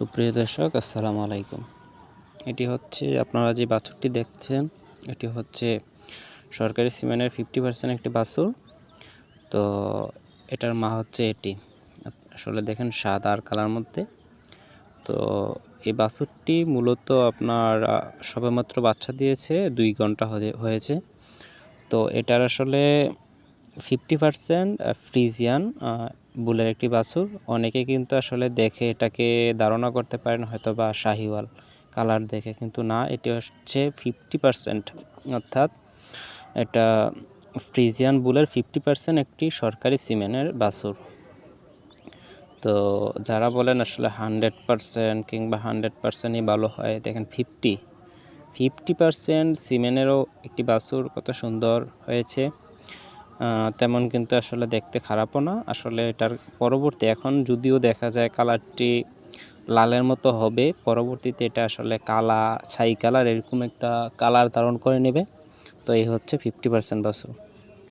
সুপ্রিয় দর্শক, আসসালামু আলাইকুম। এটি হচ্ছে, আপনারা যে বাছুরটি দেখছেন, এটি হচ্ছে সরকারি সিমেন্টের ফিফটি পার্সেন্ট একটি বাছুর। তো এটার মা হচ্ছে এটি। আসলে দেখেন সাদা আর কালার মধ্যে। তো এই বাছুরটি মূলত আপনার সবেমাত্র বাচ্চা দিয়েছে, দুই ঘণ্টা হয়ে- হয়েছে। তো এটার আসলে ফিফটি পার্সেন্ট ফ্রিজিয়ান বুলের একটি বাছুর। অনেকে কিন্তু আসলে দেখে এটাকে ধারণা করতে পারেন হয়তো বা শাহিওয়াল কালার দেখে, কিন্তু না, এটি হচ্ছে ফিফটি পার্সেন্ট। অর্থাৎ এটা ফ্রিজিয়ান বুলের ফিফটি পার্সেন্ট একটি সরকারি সিমেন্টের বাছুর। তো যারা বলেন আসলে হান্ড্রেড পার্সেন্ট কিংবা হান্ড্রেড পার্সেন্টই ভালো হয়, দেখেন ফিফটি ফিফটি পার্সেন্ট সিমেনেরও একটি বাছুর কত সুন্দর হয়েছে। তেমন কিন্তু আসলে দেখতে খারাপও না। আসলে এটার পরবর্তী, এখন যদিও দেখা যায় কালারটি লালের মতো হবে, পরবর্তীতে এটা আসলে কালা, ছাই কালার এরকম একটা কালার ধারণ করে নেবে। তো এই হচ্ছে ফিফটি পার্সেন্ট বাছুর।